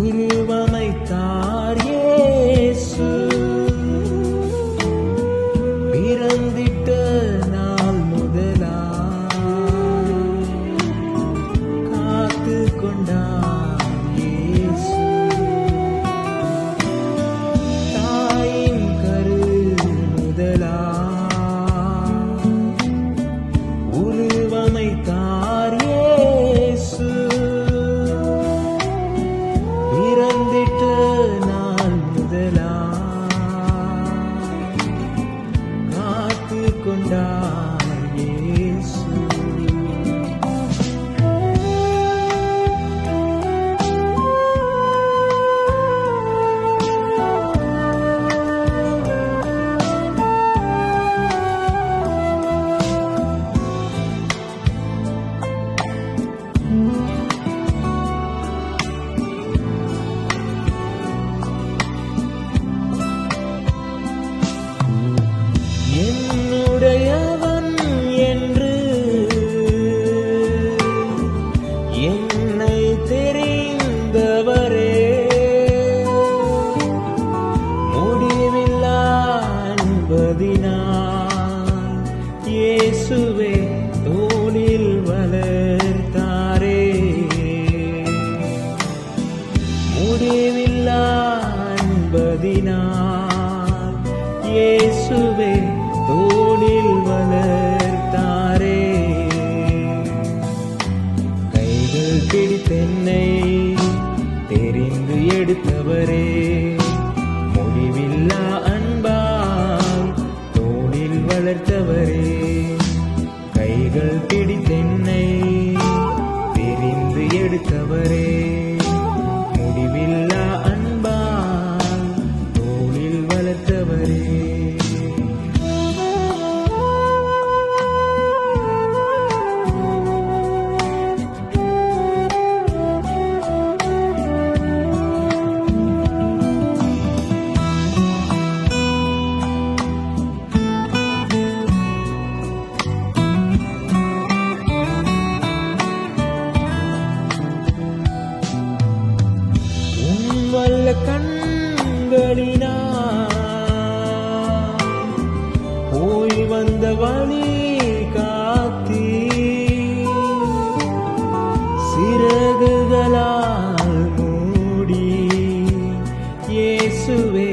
Urva கொண்டார் இயேசுவே தோளில் வளர்த்தாரே. கைகள் பிடித்தென்னை தெரிந்து எடுத்தவரே. முடிவில்லா அன்பால் தோளில் வளர்த்தவரே. கைகள் பிடித்தென்னை தெரிந்து எடுத்தவரே. உன் கண்களினா போய் வந்த வழி காத்தி சிறகுகளால் மூடி இயேசுவே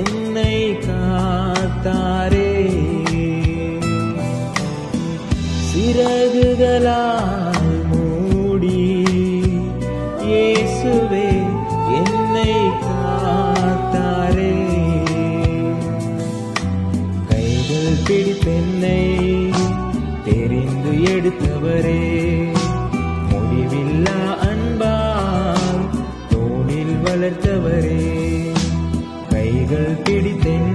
என்னை காத்தாரே. எடுத்தவரே. முடிவில்லா அன்பால் தோளில் வளர்த்தவரே. கைகள் பிடித்தேன்